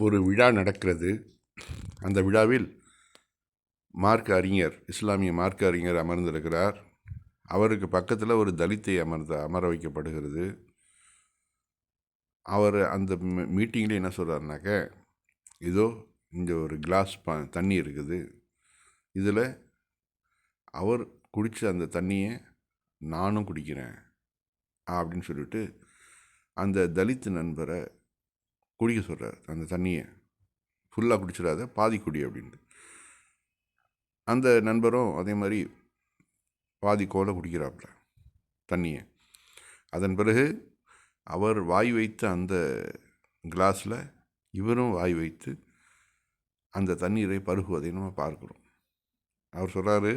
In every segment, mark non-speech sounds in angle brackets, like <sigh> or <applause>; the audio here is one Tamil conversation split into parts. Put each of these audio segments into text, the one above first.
ஒரு விழா நடக்கிறது. அந்த விழாவில் மார்க் அறிஞர் இஸ்லாமிய மார்க் அறிஞர் அமர்ந்திருக்கிறார். அவருக்கு பக்கத்தில் ஒரு தலித்தை அமர்ந்த அமர வைக்கப்படுகிறது. அவர் அந்த மீட்டிங்கில் என்ன சொல்கிறாருனாக்க இதோ இங்கே ஒரு கிளாஸ் ப தண்ணி இருக்குது. இதில் அவர் குடித்த அந்த தண்ணியை நானும் குடிக்கிறேன். அப்படின்னு சொல்லிட்டு அந்த தலித் நண்பரை குடிக்க சொல்கிறார் அந்த தண்ணியை ஃபுல்லாக குடிச்சிடாத பாதி குடி அப்படின்ட்டு. அந்த நண்பரும் அதே மாதிரி பாதி கோலை குடிக்கிறாப்புல தண்ணியை. அதன் பிறகு அவர் வாய் வைத்த அந்த கிளாஸில் இவரும் வாய் வைத்து அந்த தண்ணீரை பருகுவதை நம்ம பார்க்குறோம். அவர் சொல்கிறாரு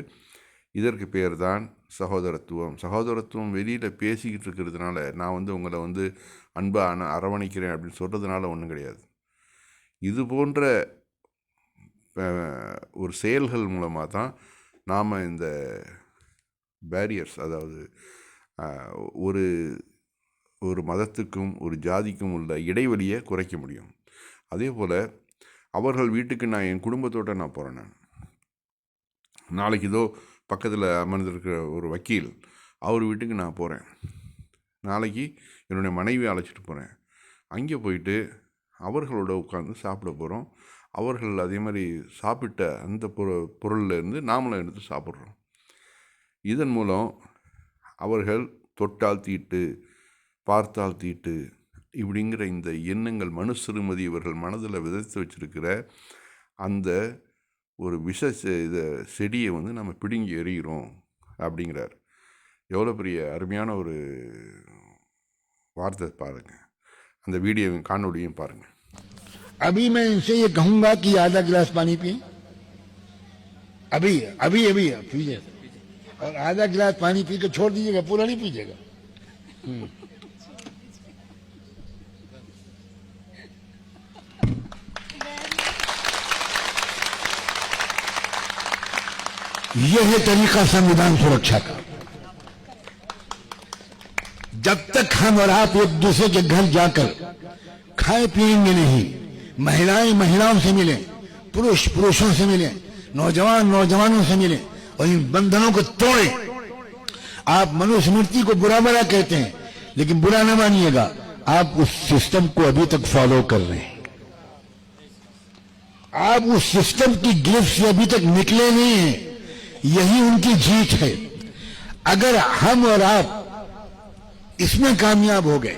இதற்கு பேர் தான் சகோதரத்துவம். சகோதரத்துவம் வெளியில் பேசிக்கிட்டு இருக்கிறதுனால நான் வந்து உங்களை வந்து அன்பாக அரவணைக்கிறேன் அப்படின்னு சொல்கிறதுனால ஒன்றும் கிடையாது. இது போன்ற ஒரு செயல்கள் மூலமாக தான் நாம் இந்த பேரியர்ஸ் அதாவது ஒரு ஒரு மதத்துக்கும் ஒரு ஜாதிக்கும் உள்ள இடைவெளியை குறைக்க முடியும். அதே போல் அவர்கள் வீட்டுக்கு நான் என் குடும்பத்தோட நான் போகிறேன் நான். நாளைக்கு இதோ பக்கத்தில் அமர்ந்திருக்கிற ஒரு வக்கீல் அவர் வீட்டுக்கு நான் போகிறேன் நாளைக்கு என்னுடைய மனைவியை அழைச்சிட்டு போகிறேன் அங்கே போயிட்டு அவர்களோட உட்காந்து சாப்பிட போகிறோம் அவர்கள் அதே மாதிரி சாப்பிட்ட அந்த பொரு பொருள்லேருந்து நாமளும் எடுத்து சாப்பிட்றோம். இதன் மூலம் அவர்கள் தொட்டால் தீட்டு பார்த்தால் தீட்டு இப்படிங்கிற இந்த எண்ணங்கள் மனு சிறுமதி இவர்கள் மனதில் விதைத்து வச்சிருக்கிற அந்த ஒரு விஷ செ- இத செடியை வந்து நம்ம பிடுங்கி எறிகிறோம் அப்படிங்கிறார் எவ்வளோ பெரிய அருமையான ஒரு வார்த்தை பாருங்கள் அந்த வீடியோவையும் காணொலியும் பாருங்கள் अभी मैं इनसे ये कहूंगा कि आधा गिलास पानी पिए अभी अभी अभी पीजिए और आधा गिलास पानी पी के छोड़ दीजिएगा पूरा नहीं पीजिएगा <laughs> यह है तरीका संविधान सुरक्षा का। जब तक हम और आप एक दूसरे के घर जाकर खाए पिएँगे नहीं, महिलाएँ महिलाओं से मिलें पुरुष पुरुषों से मिलें, नौजवान नौजवानों से मिलें और इन बंधनों को तोड़ें। आप मनुस्मृति को बुरा भला कहते हैं, लेकिन बुरा ना मानिएगा, आप उस सिस्टम को अभी तक फॉलो कर रहे हैं। आप उस सिस्टम की गिरफ्त से अभी तक निकले नहीं हैं। यही उनकी जीत है। अगर हम और आप इसमें कामयाब हो गए